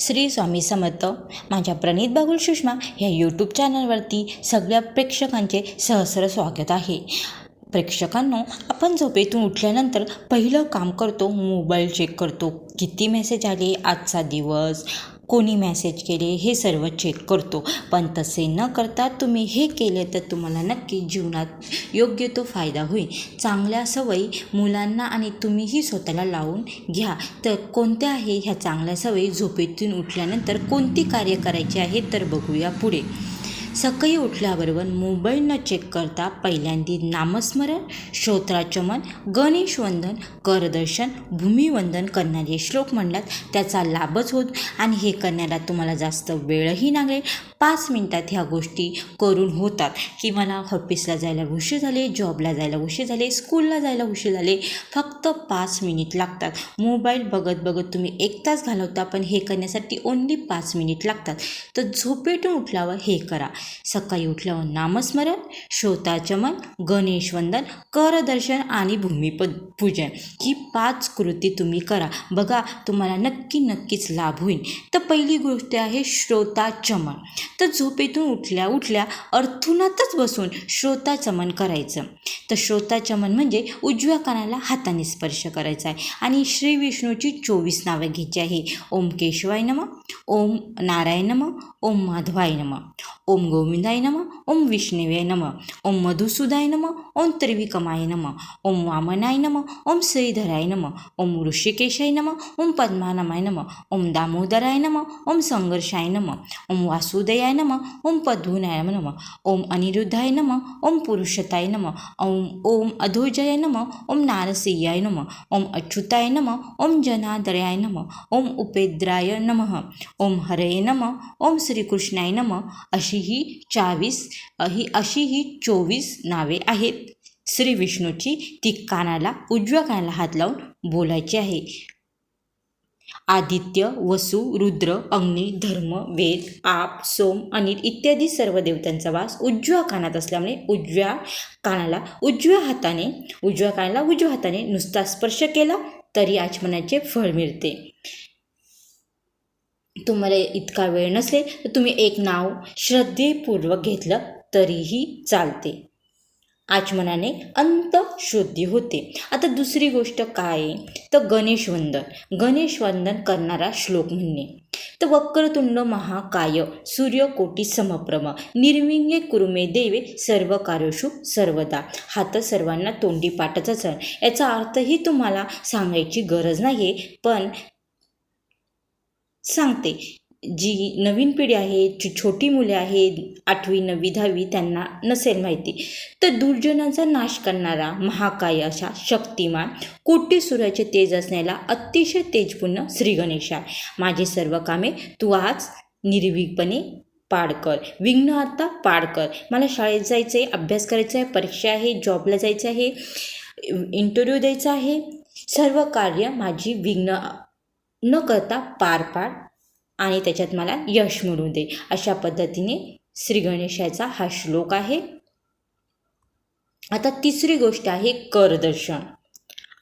श्री स्वामी समर्थ. माझ्या प्रणित बागुल सुषमा ह्या यूट्यूब चॅनलवरती सगळ्या प्रेक्षकांचे सहस्र स्वागत आहे. प्रेक्षकांनो आपण झोपेतून उठल्यानंतर पहिलं काम करतो मोबाईल चेक करतो. किती मेसेज आले आजचा दिवस? कोणी मेसेज केले हे सर्व चेक करतो. पण तसे न करता तुम्ही हे केले तर तुम्हाला नक्की जीवनात योग्य तो फायदा होईल. चांगल्या सवयी मुलांना आणि तुम्हीही स्वतःला लावून घ्या. तर कोणत्या आहे ह्या चांगल्या सवयी? झोपेतून उठल्यानंतर कोणती कार्य करायची आहे? तर बघूया पुढे. सकाळी उठल्याबरोबर मोबाईल न चेक करता पहिल्यांदी नामस्मरण श्रोत्राचमन गणेश वंदन करदर्शन भूमिवंदन करणारे श्लोक म्हणलात त्याचा लाभच होत. आणि हे करण्याला तुम्हाला जास्त वेळही लागेल. पाच मिनटात ह्या गोष्टी करून होतात. की मला ऑफिसला जायला उशीर झाले जॉबला जायला उशीर झाले स्कूलला जायला उशीर झाले फक्त पाच मिनिट लागतात. मोबाईल बघत बघत तुम्ही एक तास घालवता पण हे करण्यासाठी ओन्ली पाच मिनिट लागतात. तर झोपेतून उठल्यावर हे करा. सकाळी उठल्यावर नामस्मरण श्रोताचमन गणेशवंदन करदर्शन आणि भूमिपद पूजन. ही पाच कृती तुम्ही करा. बघा तुम्हाला नक्की नक्कीच लाभ होईल. तर पहिली गोष्ट आहे श्रोताचमन तर झोपेतून उठल्या उठल्या अर्थुनातच बसून श्रोताचमन करायचं. तर श्रोताचमन म्हणजे उजव्या कानाला हाताने स्पर्श करायचा आहे आणि श्री विष्णूची चोवीस नावे घ्यायची आहे. ओम केशवाय नम ओम नारायण नम ओम माधवाय नम. ओम गोविंदाय नम ओम विष्णवे नम ओम मधुसूदाय नम ओम त्रिविकमाय नम ओम वामनाय नम ओम श्रीधराय नम ओम ऋषिकेशाय नम ओम पद्मानमाय नम ओम दामोदराय नम ओम संघर्षाय नम ओम वासुदेयाय नम ओम पद्मुनाय नम ओम अनिरुद्धाय नम ओम पुरुषताय नम ओम ओम अधोजय नम ओम नारसिंहाय नम ओम अच्युताय नम ओम जनादराय नम ओम उपेद्राय नमः ओम हरे नम ओम श्रीकृष्णाय नम अशी ही चावीस ही अशी ही चोवीस नावे आहेत. श्री विष्णूची ती कानाला उजव्या कानाला हात लावून बोलायची आहे. आदित्य वसु रुद्र अग्नी धर्म वेद आप सोम अनिल इत्यादी सर्व देवतांचा वास उजव्या कानात असल्यामुळे उजव्या कानाला उजव्या हाताने उजव्या कानाला उजव्या हाताने नुसता स्पर्श केला तरी आचमनाचे फळ मिळते. तुम्हाला इतका वेळ नसेल तर तुम्ही एक नाव श्रद्धेपूर्वक घेतलं तरीही चालते. आचमनाने अंतशुद्धी होते. आता दुसरी गोष्ट काय? आहे तर गणेशवंदन गणेशवंदन करणारा श्लोक म्हणणे. तर वक्रतुंड महाकाय सूर्यकोटी समप्रम. निर्विंगे कुरुमे देवे सर्व कार्यशु सर्वदा. तर सर्वांना तोंडी पाठचा सण याचा अर्थही तुम्हाला सांगायची गरज नाही पण सांगते. जी नवीन पिढी आहे जी छोटी मुले आहेत आठवी नववी दहावी त्यांना नसेल माहिती. तर दुर्जनाचा नाश करणारा महाकाय अशा शक्तिमान कोटी सूर्याचे तेज असण्याला अतिशय तेजपूर्ण श्रीगणेश आहे. माझी सर्व कामे तू आज निर्भीकपणे पाड कर. विघ्न आता पाड कर. मला शाळेत जायचं आहे अभ्यास करायचा आहे परीक्षा आहे जॉबला जायचं आहे इंटरव्ह्यू द्यायचा आहे. सर्व कार्य माझी विघ्न न करता पार पाड आणि त्याच्यात मला यश मिळू दे. अशा पद्धतीने श्री गणेशाचा हा श्लोक आहे. आता तिसरी गोष्ट आहे करदर्शन.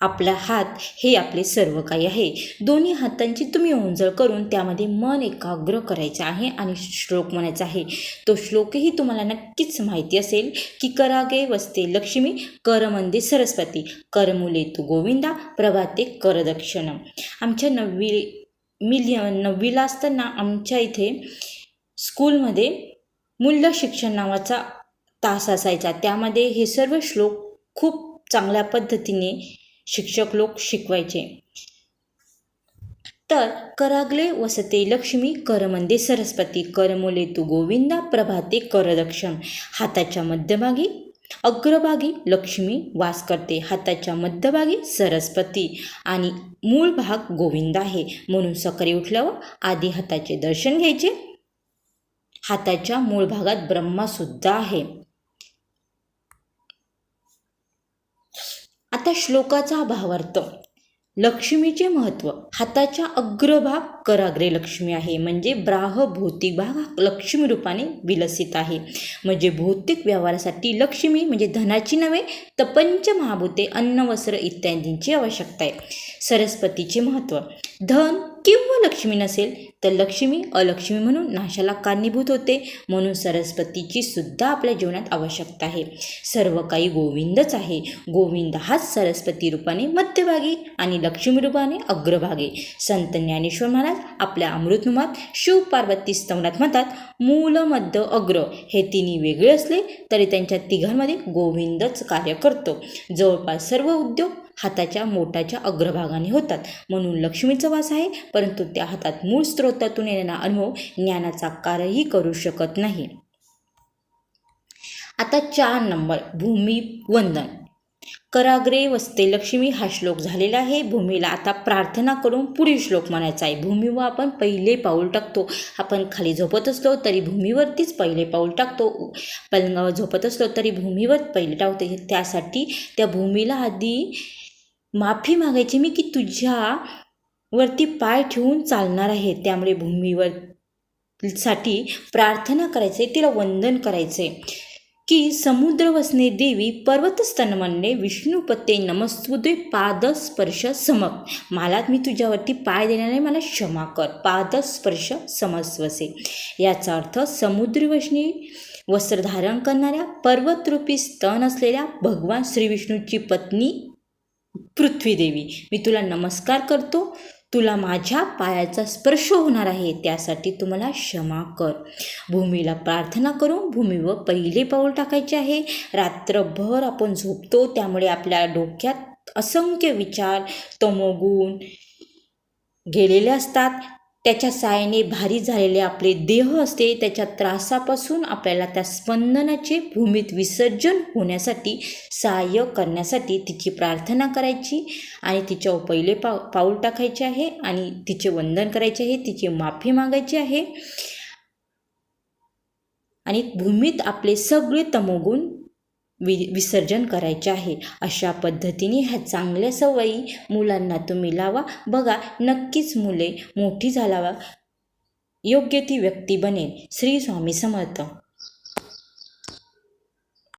आपला हात हे आपले सर्व काही आहे. दोन्ही हातांची तुम्ही ओंजळ करून त्यामध्ये मन एकाग्र करायचं आहे आणि श्लोक म्हणायचा आहे. तो श्लोकही तुम्हाला नक्कीच माहिती असेल की करागे वसते लक्ष्मी करमंदे सरस्वती करमुले तू गोविंदा प्रभाते करदक्षिणम. आमच्या नववी मिलिय नववीला असताना आमच्या इथे स्कूलमध्ये मूल्य शिक्षण नावाचा तास असायचा. त्यामध्ये हे सर्व श्लोक खूप चांगल्या पद्धतीने शिक्षक लोक शिकवायचे. तर करागले वसते लक्ष्मी करमंदे सरस्वती करमुले तू गोविंदा प्रभाते करदक्षण हाताच्या मध्यभागी अग्रभागी लक्ष्मी वास करते. हाताच्या मध्यभागी सरस्वती आणि मूळ भाग गोविंद आहे. म्हणून सकाळी उठल्यावर आधी हाताचे दर्शन घ्यायचे. हाताच्या मूळ भागात ब्रह्मासुद्धा आहे. आता श्लोकाचा भावार्थ. लक्ष्मीचे महत्त्व हाताच्या अग्रभाग कराग्रे लक्ष्मी आहे. म्हणजे ब्राह भौतिक भाग हा लक्ष्मी रूपाने विलसित आहे. म्हणजे भौतिक व्यवहारासाठी लक्ष्मी म्हणजे धनाची नव्हे तर पंचमहाभूते अन्न वस्त्र इत्यादींची आवश्यकता आहे. सरस्वतीचे महत्त्व धन किंवा लक्ष्मी नसेल तर लक्ष्मी अलक्ष्मी म्हणून नाशाला कारणीभूत होते. म्हणून सरस्वतीची सुद्धा आपल्या जीवनात आवश्यकता आहे. सर्व काही गोविंदच आहे. गोविंद हाच सरस्वती रूपाने मध्यभागी आणि लक्ष्मी रूपाने अग्रभागी. संत ज्ञानेश्वर महाराज आपल्या अमृतनुमात शिव पार्वती स्तवनात म्हणतात मूल मध्य अग्र हे तिन्ही वेगळे असले तरी त्यांच्या तिघांमध्ये गोविंदच कार्य करतो. जवळपास सर्व उद्योग हाताच्या मोठाच्या अग्रभागाने होतात. म्हणून लक्ष्मीचा वास आहे परंतु त्या हातात मूळ स्रोतातून येणारा अनुभव ज्ञानाचा कार्यही करू शकत नाही. आता चार नंबर भूमी वंदन. कराग्रे वस्ते लक्ष्मी हा श्लोक झालेला आहे. भूमीला आता प्रार्थना करून पुढील श्लोक म्हणायचा आहे. भूमीवर आपण पहिले पाऊल टाकतो. आपण खाली झोपत असलो तरी भूमीवरतीच पहिले पाऊल टाकतो. पलंगावर झोपत असलो तरी भूमीवर पहिले टाकतो. त्यासाठी त्या भूमीला आधी माफी मागायची मी की तुझ्या वरती पाय ठेवून चालणार आहे. त्यामुळे भूमीवर साठी प्रार्थना करायचे तिला वंदन करायचे की समुद्र वसने देवी पर्वत स्तनमने विष्णुपते नमस्तुदे पादस्पर्श समक. मला मी तुझ्यावरती पाय देणारे मला क्षमा कर. पादस्पर्श समस्वसे. याचा अर्थ समुद्रवशनी वस्त्र धारण करणाऱ्या पर्वतरूपी स्तन असलेल्या भगवान श्रीविष्णूची पत्नी पृथ्वीदेवी मी तुला नमस्कार करतो. तुला माझ्या पायाचा स्पर्श होणार आहे त्यासाठी तू मला क्षमा कर. भूमीला प्रार्थना करून भूमीवर पहिले पाऊल टाकायचे आहे. रात्रभर आपण झोपतो त्यामुळे आपल्या डोक्यात असंख्य विचार तमोगुण गेलेले असतात. त्याच्या सायाने भारी झालेले आपले देह असते त्याच्या त्रासापासून आपल्याला त्या स्पंदनाचे भूमीत विसर्जन होण्यासाठी सहाय्य करण्यासाठी तिची प्रार्थना करायची आणि तिच्यावर पहिले पाव पाऊल टाकायचे आहे आणि तिचे वंदन करायचे आहे तिची माफी मागायची आहे. आणि भूमीत आपले सगळे तमोगुण वि विसर्जन करायचे आहे. अशा पद्धतीने ह्या चांगल्या सवयी मुलांना तुम्ही लावा. बघा नक्कीच मुले मोठी झाल्यावर योग्य ती व्यक्ती बनेल. श्री स्वामी समर्थ.